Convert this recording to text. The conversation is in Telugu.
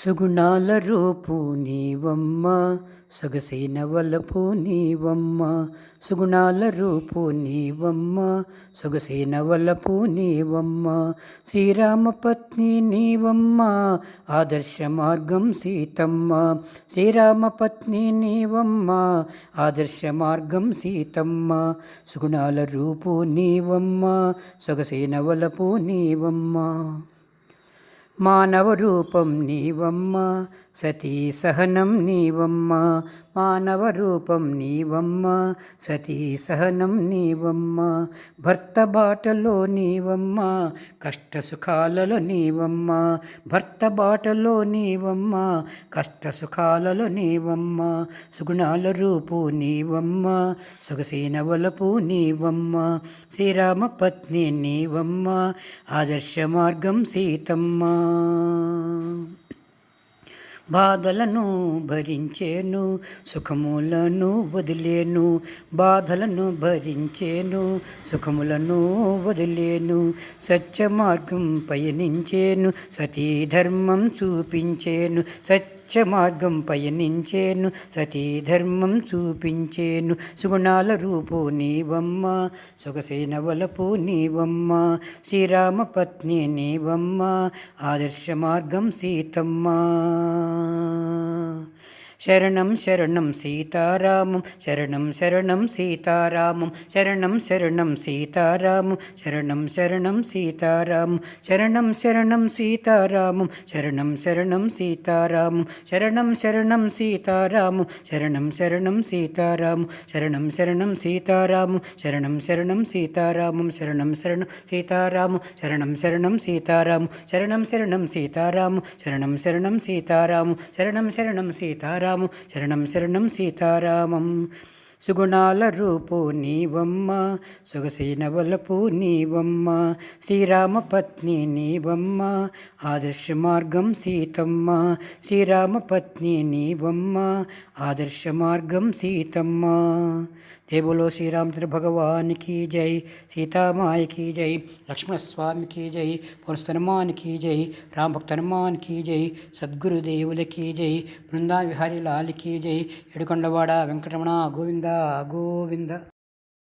సుగుణాల రూపు నీవమ్మ సొగసైన వలపు నీవమ్మ సుగుణాల రూపు నీవమ్మ సొగసైన వలపు నీవమ్మ శ్రీరామ పత్ని నీవమ్మ ఆదర్శ మార్గం సీతమ్మ శ్రీరామ పత్ని నీవమ్మ ఆదర్శ మార్గం సీతమ్మ సుగుణాల రూపు నీవమ్మ సొగసైన వలపు నీవమ్మ. మానవ రూపం నీవమ్మ సతీ సహనం నీవమ్మ. మానవ రూపం నీవమ్మ సతీ సహనం నీవమ్మ. భర్త బాటలో నీవమ్మ కష్ట సుఖాలలో నీవమ్మ. భర్త బాటలో నీవమ్మ కష్ట సుఖాలలో నీవమ్మ. సుగుణాల రూపు నీవమ్మ సొగసైన వలపు నీవమ్మ. శ్రీరామ పత్ని నీవమ్మ ఆదర్శ మార్గం సీతమ్మ. బాధలను భరించేను సుఖములను వదిలేను. బాధలను భరించేను సుఖములను వదిలేను. సత్య మార్గం పయనించేను సతీ ధర్మం చూపించేను. సత్య మార్గం పయనించేను సతీ ధర్మం చూపించేను. సుగుణాల రూపు నీవమ్మ సొగసైన వలపు నీవమ్మ శ్రీరామ పత్ని నీవమ్మ ఆదర్శ మార్గం సీతమ్మ. శరణం శరణం సీతారామం శరణం శరణం సీతారామం శరణం శరణం సీతారామం శరణం శరణం సీతారామం శరణం శరణం సీతారామం శరణం శరణం సీతారామం శరణం శరణం సీతారామం శరణం శరణం సీతారామం శరణం శరణం సీతారామం శరణం శరణం సీతారామం శరణం శరణం సీతారామం శరణం శరణం సీతారామం శరణం శరణం సీతారామం శరణం శరణం సీతారామం శరణం శరణం సీతారామం సీతారాము శరణం శరణం సీతారామం. సుగుణాల రూపు నీవమ్మ సొగసైన వలపు నీవమ్మ శ్రీరామ పత్ని నీవమ్మ ఆదర్శ మార్గం సీతమ్మ శ్రీరామ పత్ని నీవమ్మ ఆదర్శ మార్గం సీతమ్మ. జై బోలో శ్రీరామచంద్ర భగవానికి జై సీతామాయకి జై లక్ష్మణస్వామికి జై పునస్తనుమానికి జై రామభక్తనుమానికి జై సద్గురుదేవులకి జై బృందా విహారీ లాల్కి జై ఎడుకొండవాడ వెంకటరమణ గోవింద గోవింద